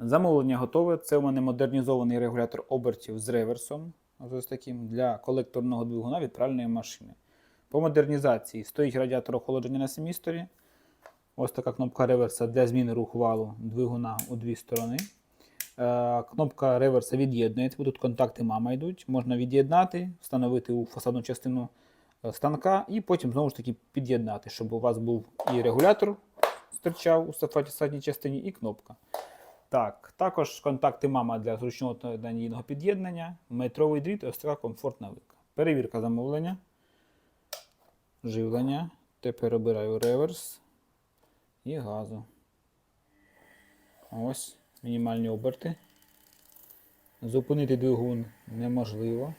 Замовлення готове. Це у мене модернізований регулятор обертів з реверсом. Ось таким для колекторного двигуна від пральної машини. По модернізації стоїть радіатор охолодження на семісторі. Ось така кнопка реверса для зміни руху валу двигуна у дві сторони. Е, Кнопка реверса від'єднується, тут контакти мама йдуть. Можна від'єднати, встановити у фасадну частину е, станка і потім знову ж таки під'єднати, щоб у вас був і регулятор стирчав у фасадній частині, і кнопка. Так, також контакти мама для зручного надійного під'єднання, метровий дріт, ось така комфортна вилка. Перевірка замовлення. Живлення. Тепер обираю реверс і газу. Ось мінімальні оберти. Зупинити двигун неможливо.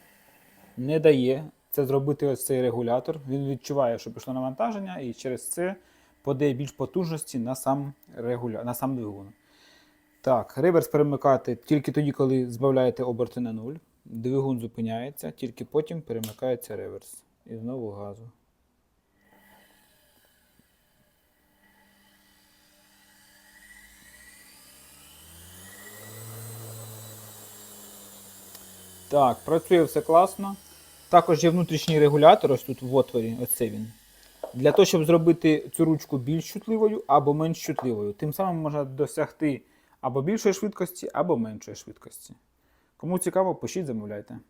Не дає це зробити ось цей регулятор. Він відчуває, що пішло навантаження, і через це подає більш потужності на сам, регуля... на сам двигун. Так, реверс перемикати тільки тоді, коли збавляєте оберти на нуль. Двигун зупиняється, тільки потім перемикається реверс. І знову газу. Так, працює все класно. Також є внутрішній регулятор, ось тут в отворі, оце він. Для того, щоб зробити цю ручку більш чутливою або менш чутливою. Тим самим можна досягти або більшої швидкості, або меншої швидкості. Кому цікаво, пишіть, замовляйте.